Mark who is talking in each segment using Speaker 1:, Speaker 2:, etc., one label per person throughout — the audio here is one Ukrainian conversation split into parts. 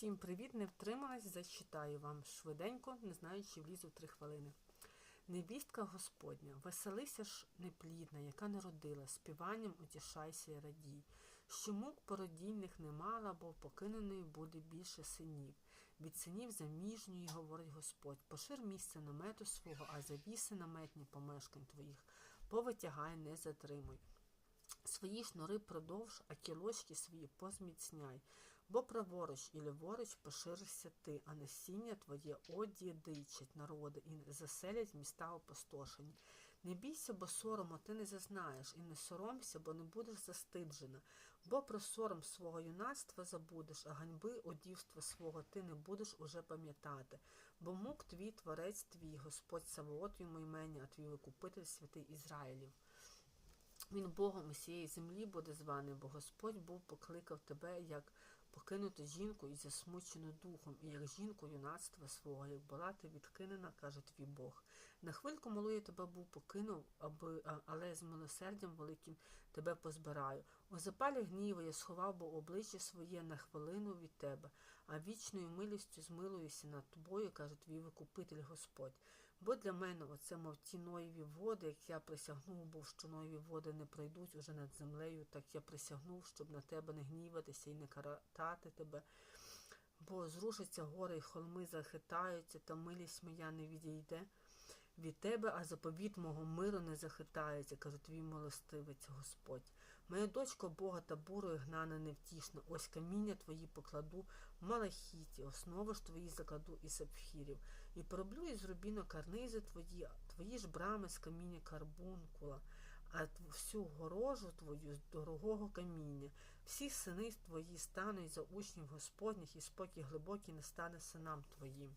Speaker 1: Всім привіт, не втрималась, зачитаю вам швиденько, не знаю, чи влізу три хвилини. Невістка Господня, веселися ж неплідна, яка народила, співанням утішайся і радій. Що мук породільних не мала, бо покиненої буде більше синів. Від синів заміжньої, говорить Господь, пошир місце намету свого, а завіси наметні помешкань твоїх, повитягай, не затримуй. Свої шнури продовж, а кілочки свої позміцняй, бо праворуч і ліворуч поширишся ти, а насіння твоє одідичать народи і заселять міста опустошені. Не бійся, бо сорому ти не зазнаєш, і не соромся, бо не будеш застиджена, бо про сором свого юнацтва забудеш, а ганьби одівства свого ти не будеш уже пам'ятати. Бо мук твій творець твій, Господь Савоот йому імення, а твій викупитель святий Ізраїлів. Він Богом усієї землі буде званий, бо Господь Бог покликав тебе, як покинути жінку і засмучену духом, і як жінку юнацтва свого, як була ти відкинена, каже твій Бог. На хвильку малу я тебе був покинув, аби, але з милосердям великим тебе позбираю. У запалі гніву я сховав бо обличчя своє на хвилину від тебе, а вічною милістю змилуюся над тобою, каже твій викупитель Господь. Бо для мене оце, мов ті Ноєві води, як я присягнув, був, що Ноєві води не пройдуть уже над землею, так я присягнув, щоб на тебе не гніватися і не каратати тебе. Бо зрушаться гори й холми захитаються, та милість моя не відійде від тебе, а заповіт мого миру не захитається, каже твій милостивець Господь. Моя дочко Бога та бурою гнана невтішна, ось каміння твої покладу в малахіті, основи ж твої закладу із сапфірів, і пороблю із рубіно карнизи твої, твої ж брами з каміння карбункула, всю горожу твою з дорогого каміння. Всі сини твої стануть за учнів Господніх, і спокій глибокий не стане синам твоїм.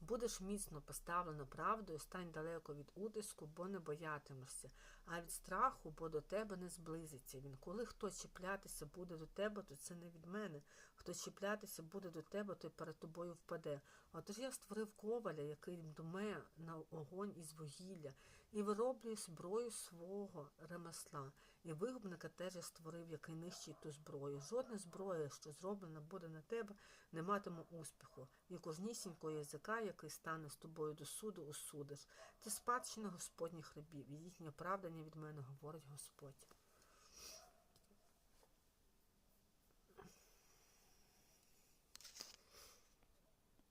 Speaker 1: Будеш міцно поставлена правдою, стань далеко від утиску, бо не боятимешся, а від страху, бо до тебе не зблизиться він. Коли хто чіплятися буде до тебе, то це не від мене. Хто чіплятися буде до тебе, той перед тобою впаде. Отож я створив коваля, який думе на огонь із вугілля, і вироблює зброю свого ремесла. І вигубника теж створив, який нищить ту зброю. Жодна зброя, що зроблена буде на тебе, не матиме успіху. І кожнісінького язика, який стане з тобою до суду, осудиш. Це спадщина Господніх рабів, і їхнє правдання від мене говорить Господь.